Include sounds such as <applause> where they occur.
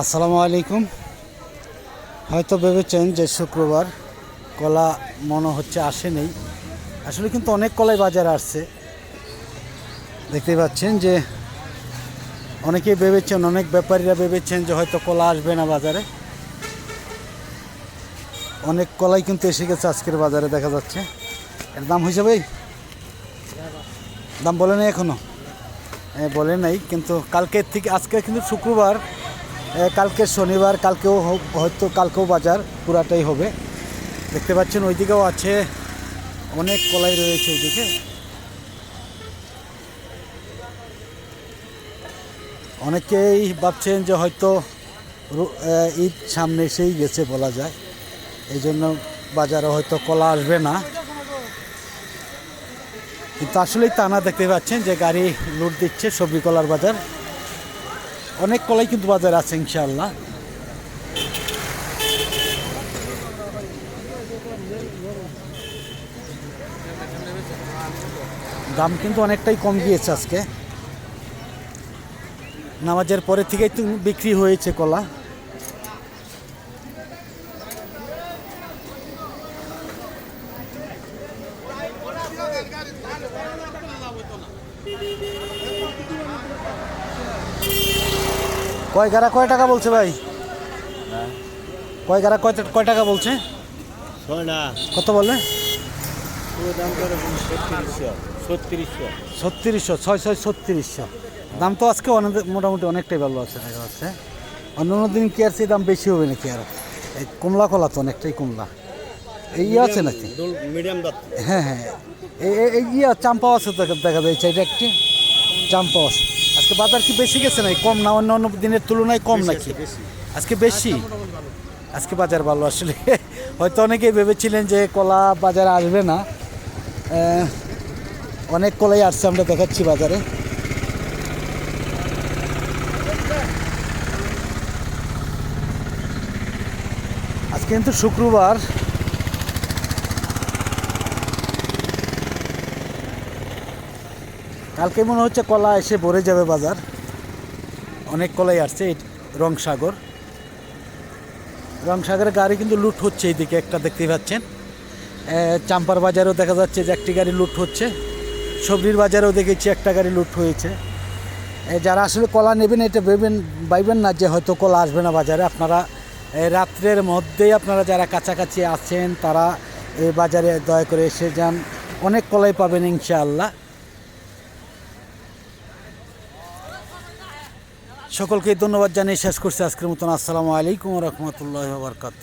আসসালামু আলাইকুম। হয়তো ভেবেছেন যে শুক্রবার কলা মনে হচ্ছে আসেনি। আসলে কিন্তু অনেক কলাই বাজারে আসছে। দেখতে পাচ্ছেন যে অনেকেই ভেবেছেন, অনেক ব্যাপারীরা ভেবেছেন যে হয়তো কলা আসবে না বাজারে। অনেক কলাই কিন্তু এসে গেছে আজকের বাজারে, দেখা যাচ্ছে। এর দাম হয়েছে ভাই? দাম বলে নাই এখনও? হ্যাঁ বলে নাই, কিন্তু কালকের থেকে, আজকে কিন্তু শুক্রবার কালকে শনিবার, কালকেও হয়তো কালকেও বাজার পুরাটাই হবে। দেখতে পাচ্ছেন, ওইদিকেও আছে অনেক কলাই রয়েছে ওইদিকে। অনেকেই ভাবছেন যে হয়তো ঈদ সামনে এসেই গেছে বলা যায়। এই জন্য বাজারে হয়তো কলা আসবে না। কিন্তু আসলেই তা না, দেখতে পাচ্ছেন যে গাড়ি লুট দিচ্ছে সবজি কলার বাজার। অনেক কলাই কিন্তু বাজারে আছে, ইনশাআল্লাহ। দাম কিন্তু অনেকটাই কম গিয়েছে আজকে। নামাজের পরে থেকেই তো বিক্রি হয়েছে কলা। কয় গাড়া কয় টাকা বলছে ভাই? কয় গাড়া কয় কয় টাকা বলছে? কত বলে? ছত্রিশশো। ছয় ছয় ছত্রিশশো। দাম তো আজকে অনেক মোটামুটি অনেকটাই ভালো আছে দেখা যাচ্ছে। অন্য অন্য দিন কি আর সেই দাম বেশি হবে নাকি আর? এই কমলা কলা তো অনেকটাই কমলা। এই ইয়ে আছে নাকি? মিডিয়াম হ্যাঁ হ্যাঁ। এই ইয়ে চাম্পাও আছে দেখা যাচ্ছে এটা একটি চাম্পাও আছে। আজকে বাজার কি বেশি গেছে নাকি? কম না? অন্য অন্য দিনের তুলনায় কম নাকি? আজকে বেশি? আজকে বাজার ভালো আসলে। <laughs> হয়তো অনেকেই ভেবেছিলেন যে কলা বাজারে আসবে না। অনেক কলাই আসছে আমরা দেখাচ্ছি বাজারে। আজকে কিন্তু শুক্রবার। কালকে মনে হচ্ছে কলা এসে ভরে যাবে বাজার। অনেক কলাই আসছে এই রংসাগর। রংসাগরের গাড়ি কিন্তু লুট হচ্ছে এইদিকে, একটা দেখতেই পাচ্ছেন। চাম্পার বাজারেও দেখা যাচ্ছে যে একটি গাড়ি লুট হচ্ছে। সবজির বাজারেও দেখেছি একটা গাড়ি লুট হয়েছে। যারা আসলে কলা নেবেন, এটা ভেবেন, ভাইবেন না যে হয়তো কলা আসবে না বাজারে। আপনারা রাত্রের মধ্যেই আপনারা যারা কাছাকাছি আছেন, তারা এই বাজারে দয়া করে এসে যান। অনেক কলাই পাবেন ইনশাআল্লাহ। সকলকে ধন্যবাদ জানিয়ে শেষ করছি আজকের মতন। আসসালামু আলাইকুম রহমতুল্লাহ বারকাত